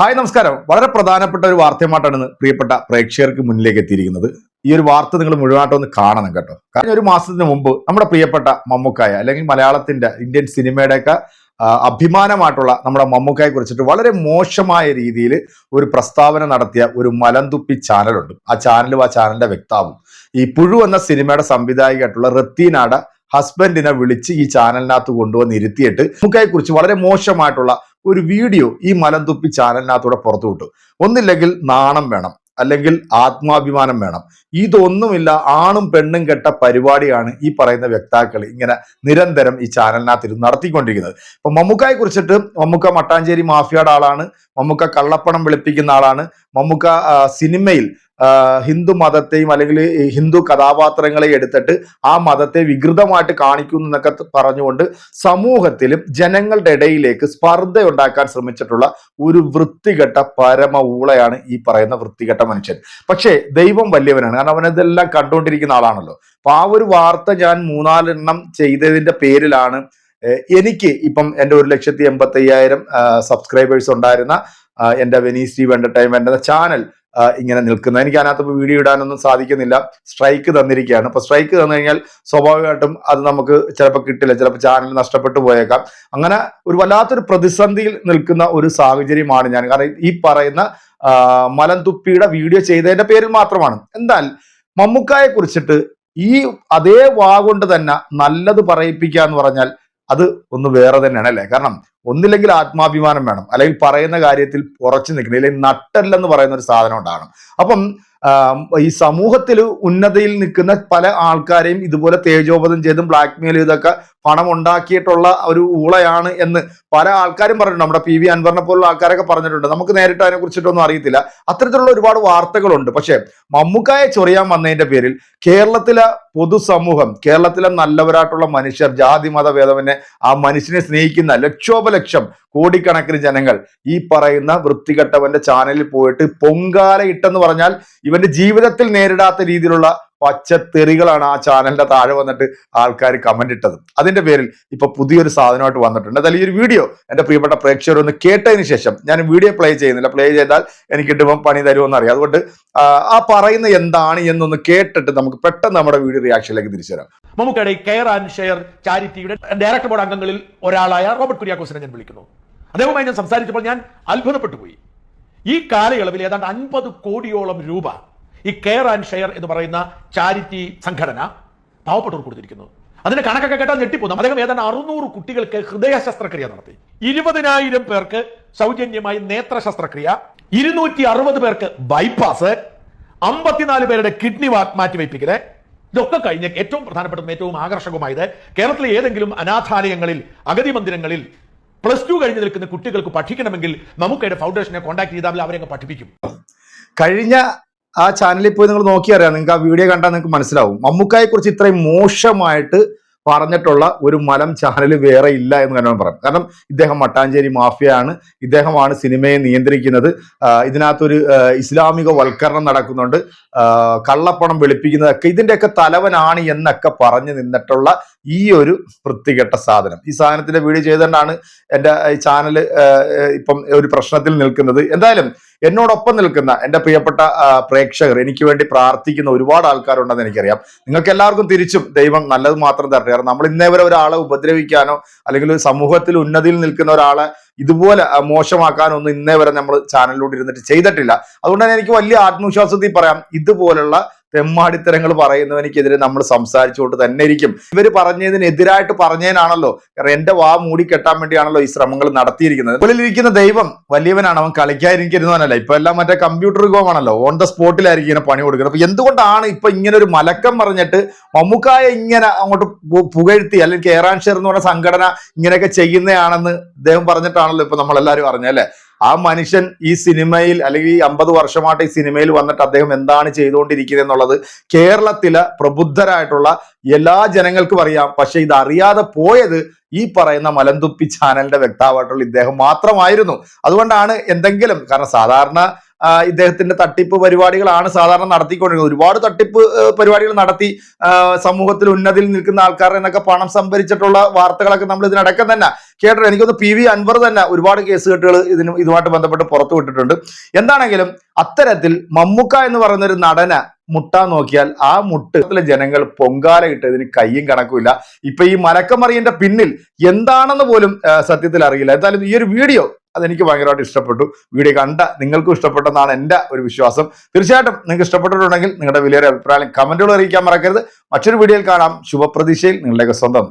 Hi നമസ്കാരം. വളരെ പ്രധാനപ്പെട്ട ഒരു വാർത്തയുമായിട്ടാണ് പ്രിയപ്പെട്ട പ്രേക്ഷകർക്ക് മുന്നിലേക്ക് എത്തിയിരിക്കുന്നത്. ഈ ഒരു വാർത്ത നിങ്ങൾ മുഴുവനായിട്ടൊന്ന് കാണണം കേട്ടോ. കഴിഞ്ഞ ഒരു മാസത്തിന് മുമ്പ് നമ്മുടെ പ്രിയപ്പെട്ട മമ്മൂക്കായ അല്ലെങ്കിൽ മലയാളത്തിന്റെ ഇന്ത്യൻ സിനിമയുടെയൊക്കെ അഭിമാനമായിട്ടുള്ള നമ്മുടെ മമ്മൂക്കായെ കുറിച്ചിട്ട് വളരെ മോശമായ രീതിയിൽ ഒരു പ്രസ്താവന നടത്തിയ ഒരു മലന്തുപ്പി ചാനലുണ്ട്. ആ ചാനലും ആ ചാനലിന്റെ വ്യക്താവും. ഈ പുഴു എന്ന സിനിമയുടെ സംവിധായകമായിട്ടുള്ള റത്തീനാട ഹസ്ബൻഡിനെ വിളിച്ച് ഈ ചാനലിനകത്ത് കൊണ്ടുവന്ന് ഇരുത്തിയിട്ട് മമ്മൂക്കയെ കുറിച്ച് വളരെ മോശമായിട്ടുള്ള ഒരു വീഡിയോ ഈ മലന്തുപ്പി ചാനലിനകത്തൂടെ പുറത്തു വിട്ടു. ഒന്നില്ലെങ്കിൽ നാണം വേണം അല്ലെങ്കിൽ ആത്മാഭിമാനം വേണം. ഇതൊന്നുമില്ല ആണും പെണ്ണും കെട്ട പരിപാടിയാണ് ഈ പറയുന്ന വ്യക്താക്കൾ ഇങ്ങനെ നിരന്തരം ഈ ചാനലിനകത്ത് ഇരുന്ന് നടത്തിക്കൊണ്ടിരിക്കുന്നത്. ഇപ്പൊ മമ്മൂക്കയെ കുറിച്ചിട്ട് മമ്മൂക്ക മട്ടാഞ്ചേരി മാഫിയയുടെ ആളാണ് മമ്മൂക്ക കള്ളപ്പണം വെളുപ്പിക്കുന്ന ആളാണ് മമ്മൂക്ക സിനിമയിൽ ഹിന്ദു മതത്തെയും അല്ലെങ്കിൽ ഹിന്ദു കഥാപാത്രങ്ങളെ എടുത്തിട്ട് ആ മതത്തെ വികൃതമായിട്ട് കാണിക്കുന്നു എന്നൊക്കെ പറഞ്ഞുകൊണ്ട് സമൂഹത്തിലും ജനങ്ങളുടെ ഇടയിലേക്ക് സ്പർദ്ധ ഉണ്ടാക്കാൻ ശ്രമിച്ചിട്ടുള്ള ഒരു വൃത്തികെട്ട പരമ ഊളയാണ് ഈ പറയുന്ന വൃത്തികെട്ട മനുഷ്യൻ. പക്ഷേ ദൈവം വലിയവനാണ്. കാരണം അവനതെല്ലാം കണ്ടുകൊണ്ടിരിക്കുന്ന ആളാണല്ലോ. അപ്പൊ ആ ഒരു വാർത്ത ഞാൻ മൂന്നാലെണ്ണം ചെയ്തതിന്റെ പേരിലാണ് എനിക്ക് ഇപ്പം എന്റെ ഒരു ലക്ഷത്തി എൺപത്തി അയ്യായിരം സബ്സ്ക്രൈബേഴ്സ് ഉണ്ടായിരുന്ന എന്റെ വെനീസ് ടി എന്റർടൈൻമെന്റ് എന്ന ചാനൽ ഇങ്ങനെ നിൽക്കുന്നത്. എനിക്ക് അതിനകത്ത് വീഡിയോ ഇടാനൊന്നും സാധിക്കുന്നില്ല. സ്ട്രൈക്ക് തന്നിരിക്കുകയാണ്. അപ്പൊ സ്ട്രൈക്ക് തന്നു കഴിഞ്ഞാൽ സ്വാഭാവികമായിട്ടും അത് നമുക്ക് ചിലപ്പോൾ കിട്ടില്ല. ചിലപ്പോൾ ചാനൽ നഷ്ടപ്പെട്ടു പോയേക്കാം. അങ്ങനെ ഒരു വല്ലാത്തൊരു പ്രതിസന്ധിയിൽ നിൽക്കുന്ന ഒരു സാഹചര്യമാണ് ഞാൻ. കാരണം ഈ പറയുന്ന മലന്തുപ്പിയുടെ വീഡിയോ ചെയ്തതിന്റെ പേരിൽ മാത്രമാണ്. എന്നാൽ മമ്മൂക്കായെ കുറിച്ചിട്ട് ഈ അതേ വാ കൊണ്ട് തന്നെ നല്ലത് പറയിപ്പിക്കുക എന്ന് പറഞ്ഞാൽ അത് ഒന്ന് വേറെ തന്നെയാണ് അല്ലേ? കാരണം ഒന്നില്ലെങ്കിൽ ആത്മാഭിമാനം വേണം. അല്ലെങ്കിൽ പറയുന്ന കാര്യത്തിൽ ഉറച്ചു നിൽക്കണം. അല്ലെങ്കിൽ നട്ടല്ലെന്ന് പറയുന്ന ഒരു സാധനം ഉണ്ടാകണം. അപ്പം ഈ സമൂഹത്തിൽ ഉന്നതയിൽ നിൽക്കുന്ന പല ആൾക്കാരെയും ഇതുപോലെ തേജോപതം ചെയ്തും ബ്ലാക്ക്മെയിൽ ചെയ്തൊക്കെ പണം ഉണ്ടാക്കിയിട്ടുള്ള ഒരു ഊളയാണ് എന്ന് പല ആൾക്കാരും പറഞ്ഞിട്ടുണ്ട്. നമ്മുടെ പി വി അൻവറിനെ പോലുള്ള ആൾക്കാരൊക്കെ പറഞ്ഞിട്ടുണ്ട്. നമുക്ക് നേരിട്ട് അതിനെ കുറിച്ചിട്ടൊന്നും അറിയത്തില്ല. അത്തരത്തിലുള്ള ഒരുപാട് വാർത്തകളുണ്ട്. പക്ഷേ മമ്മൂക്കായെ ചൊറിയാൻ വന്നതിന്റെ പേരിൽ കേരളത്തിലെ പൊതുസമൂഹം കേരളത്തിലെ നല്ലവരായിട്ടുള്ള മനുഷ്യർ ജാതി മത ഭേദമന്യേ ആ മനുഷ്യനെ സ്നേഹിക്കുന്ന ലക്ഷോപലക്ഷം കോടിക്കണക്കിന് ജനങ്ങൾ ഈ പറയുന്ന വൃത്തികെട്ടവന്റെ ചാനലിൽ പോയിട്ട് പൊങ്കാല ഇട്ടെന്ന് പറഞ്ഞാൽ ഇവന്റെ ജീവിതത്തിൽ നേരിടാത്ത രീതിയിലുള്ള പച്ചത്തെറികളാണ് ആ ചാനലിന്റെ താഴെ വന്നിട്ട് ആൾക്കാർ കമന്റ് ഇട്ടത്. അതിന്റെ പേരിൽ ഇപ്പൊ പുതിയൊരു സാധനമായിട്ട് വന്നിട്ടുണ്ട്. എന്തായാലും ഈ ഒരു വീഡിയോ എന്റെ പ്രിയപ്പെട്ട പ്രേക്ഷകർ ഒന്ന് കേട്ടതിന് ശേഷം ഞാൻ വീഡിയോ പ്ലേ ചെയ്യുന്നില്ല. പ്ലേ ചെയ്താൽ എനിക്ക് ഇട്ടുമ്പോൾ പണി തരുമെന്ന് അറിയാം അതുകൊണ്ട് ആ, പറയുന്ന എന്താണ് എന്നൊന്ന് കേട്ടിട്ട് നമുക്ക് പെട്ടെന്ന് നമ്മുടെ വീഡിയോ റിയാക്ഷനിലേക്ക് തിരിച്ചു തരാം മമ്മൂക്കയുടെ കെയർ ആൻഡ് ഷെയർ ചാരിറ്റിയുടെ ഡയറക്ടർ ബോർഡ് അംഗങ്ങളിൽ ഒരാളായ റോബർട്ട് കുര്യാക്കോസിനെ ഞാൻ വിളിക്കുന്നു. അദ്ദേഹവുമായി ഞാൻ സംസാരിച്ചപ്പോൾ ഞാൻ അത്ഭുതപ്പെട്ടു പോയി. ഈ കാലയളവിൽ ഏതാണ്ട് അൻപത് കോടിയോളം രൂപ ഈ കെയർ ആൻഡ് ഷെയർ എന്ന് പറയുന്ന ചാരിറ്റി സംഘടന പാവപ്പെട്ടവർക്ക് കൊടുത്തിരിക്കുന്നത് അതിന്റെ കണക്കൊക്കെ കേട്ടാൽ ഞെട്ടിപ്പോകും. അദ്ദേഹം ഏതാണ്ട് അറുന്നൂറ് കുട്ടികൾക്ക് ഹൃദയ ശസ്ത്രക്രിയ നടത്തി. ഇരുപതിനായിരം പേർക്ക് സൗജന്യമായി നേത്ര ശസ്ത്രക്രിയ ഇരുന്നൂറ്റി അറുപത് പേർക്ക് ബൈപ്പാസ് അമ്പത്തിനാല് പേരുടെ കിഡ്നി മാറ്റിവയ്പ്പിക്കൽ. ഇതൊക്കെ കഴിഞ്ഞ് ഏറ്റവും പ്രധാനപ്പെട്ടതും ഏറ്റവും ആകർഷകമായത് കേരളത്തിലെ ഏതെങ്കിലും അനാഥാലയങ്ങളിൽ അഗതി മന്ദിരങ്ങളിൽ പ്ലസ് ടു കഴിഞ്ഞ് നിൽക്കുന്ന കുട്ടികൾക്ക് പഠിക്കണമെങ്കിൽ നമുക്ക് അതിന്റെ ഫൗണ്ടേഷനെ കോൺടാക്ട് ചെയ്താൽ അവരെ പഠിപ്പിക്കും. കഴിഞ്ഞ ആ ചാനലിൽ പോയി നിങ്ങൾ നോക്കിയറിയാം. നിങ്ങൾക്ക് ആ വീഡിയോ കണ്ടാൽ നിങ്ങൾക്ക് മനസ്സിലാവും. മമ്മൂക്കായെ കുറിച്ച് ഇത്രയും മോശമായിട്ട് പറഞ്ഞിട്ടുള്ള ഒരു മലം ചാനൽ വേറെ ഇല്ല എന്ന് തന്നെ പറയാം കാരണം ഇദ്ദേഹം മട്ടാഞ്ചേരി മാഫിയാണ് ഇദ്ദേഹമാണ് സിനിമയെ നിയന്ത്രിക്കുന്നത്. ഇതിനകത്തൊരു ഇസ്ലാമിക വൽക്കരണം നടക്കുന്നുണ്ട്. കള്ളപ്പണം വെളുപ്പിക്കുന്നതൊക്കെ ഇതിന്റെയൊക്കെ തലവനാണ് എന്നൊക്കെ പറഞ്ഞു നിന്നിട്ടുള്ള ഈ ഒരു വൃത്തികെട്ട സാധനം. ഈ സാധനത്തിന്റെ വീഡിയോ ചെയ്തുകൊണ്ടാണ് എന്റെ ചാനൽ ഇപ്പം ഒരു പ്രശ്നത്തിൽ നിൽക്കുന്നത്. എന്തായാലും എന്നോടൊപ്പം നിൽക്കുന്ന എന്റെ പ്രിയപ്പെട്ട പ്രേക്ഷകർ എനിക്ക് വേണ്ടി പ്രാർത്ഥിക്കുന്ന ഒരുപാട് ആൾക്കാരുണ്ടെന്ന് എനിക്കറിയാം. നിങ്ങൾക്ക് എല്ലാവർക്കും തിരിച്ചും ദൈവം നല്ലത് മാത്രം തരട്ടെ. കാരണം നമ്മൾ ഇന്നേ വരെ ഒരാളെ ഉപദ്രവിക്കാനോ അല്ലെങ്കിൽ സമൂഹത്തിൽ ഉന്നതിയിൽ നിൽക്കുന്ന ഒരാളെ ഇതുപോലെ മോശമാക്കാനൊന്നും ഇന്നേ വരെ നമ്മൾ ചാനലിലൂടെ ഇരുന്നിട്ട് ചെയ്തിട്ടില്ല. അതുകൊണ്ട് തന്നെ എനിക്ക് വലിയ ആത്മവിശ്വാസത്തിൽ പറയാം ഇതുപോലുള്ള തെമ്മാടിത്തരങ്ങൾ പറയുന്നവനിക്കെതിരെ നമ്മൾ സംസാരിച്ചുകൊണ്ട് തന്നെ ഇരിക്കും. ഇവർ പറഞ്ഞതിനെതിരായിട്ട് പറഞ്ഞതിനാണല്ലോ കാരണം എന്റെ വാ മൂടി കെട്ടാൻ വേണ്ടിയാണല്ലോ ഈ ശ്രമങ്ങൾ നടത്തിയിരിക്കുന്നത്. ഇരിക്കുന്ന ദൈവം വലിയവനാണ്. അവൻ കളിക്കാതിരിക്കരുന്നവനല്ല ഇപ്പൊ എല്ലാം മറ്റേ കമ്പ്യൂട്ടർ യുഗമാണല്ലോ ഓൺ ദ സ്പോട്ടിലായിരിക്കും ഇങ്ങനെ പണി കൊടുക്കുന്നത്. അപ്പൊ എന്തുകൊണ്ടാണ് ഇപ്പൊ ഇങ്ങനെ ഒരു മലക്കം പറഞ്ഞിട്ട് മമ്മൂക്കായ ഇങ്ങനെ അങ്ങോട്ട് പുകഴ്ത്തി അല്ലെങ്കിൽ കേറാൻ ഷെയർ എന്ന് പറഞ്ഞ സംഘടന ഇങ്ങനെയൊക്കെ ചെയ്യുന്നതാണെന്ന് അദ്ദേഹം പറഞ്ഞിട്ടാണല്ലോ ഇപ്പൊ നമ്മളെല്ലാവരും അറിഞ്ഞല്ലേ ആ മനുഷ്യൻ ഈ സിനിമയിൽ അല്ലെങ്കിൽ ഈ അമ്പത് വർഷമായിട്ട് ഈ സിനിമയിൽ വന്നിട്ട് അദ്ദേഹം എന്താണ് ചെയ്തുകൊണ്ടിരിക്കുന്നത് എന്നുള്ളത് കേരളത്തിലെ പ്രബുദ്ധരായിട്ടുള്ള എല്ലാ ജനങ്ങൾക്കും അറിയാം. പക്ഷെ ഇത് അറിയാതെ പോയത് ഈ പറയുന്ന മലന്തുപ്പി ചാനലിന്റെ വ്യക്താവായിട്ടുള്ള ഇദ്ദേഹം മാത്രമായിരുന്നു. അതുകൊണ്ടാണ് എന്തെങ്കിലും കാരണം സാധാരണ ഇദ്ദേഹത്തിന്റെ തട്ടിപ്പ് പരിപാടികളാണ് സാധാരണ നടത്തിക്കൊണ്ടിരുന്നത്. ഒരുപാട് തട്ടിപ്പ് പരിപാടികൾ നടത്തി സമൂഹത്തിൽ ഉന്നതിയിൽ നിൽക്കുന്ന ആൾക്കാർ എന്നൊക്കെ പണം സംഭരിച്ചിട്ടുള്ള വാർത്തകളൊക്കെ നമ്മൾ ഇതിനടക്കം തന്നെ കേട്ടോ എനിക്കൊന്ന് പി വി അൻവർ തന്നെ ഒരുപാട് കേസ് കെട്ടുകൾ ഇതിന് ഇതുമായിട്ട് ബന്ധപ്പെട്ട് പുറത്തു വിട്ടിട്ടുണ്ട്. എന്താണെങ്കിലും അത്തരത്തിൽ മമ്മുക്ക എന്ന് പറയുന്ന ഒരു നടന മുട്ടാൻ നോക്കിയാൽ ആ മുട്ടത്തിലെ ജനങ്ങൾ പൊങ്കാല ഇട്ടതിന് കയ്യും കണക്കുമില്ല. ഇപ്പൊ ഈ മലക്കമറിയന്റെ പിന്നിൽ എന്താണെന്ന് പോലും സത്യത്തിൽ അറിയില്ല. എന്തായാലും ഈ ഒരു വീഡിയോ അതെനിക്ക് ഭയങ്കരമായിട്ട് ഇഷ്ടപ്പെട്ടു. വീഡിയോ കണ്ട നിങ്ങൾക്കും ഇഷ്ടപ്പെട്ടെന്നാണ് എന്റെ ഒരു വിശ്വാസം. തീർച്ചയായിട്ടും നിങ്ങൾക്ക് ഇഷ്ടപ്പെട്ടിട്ടുണ്ടെങ്കിൽ നിങ്ങളുടെ വലിയൊരു അഭിപ്രായം കമന്റുകൾ അറിയിക്കാൻ മറക്കരുത്. മറ്റൊരു വീഡിയോയിൽ കാണാം. ശുഭപ്രതീക്ഷയിൽ നിങ്ങളുടെയൊക്കെ സ്വന്തം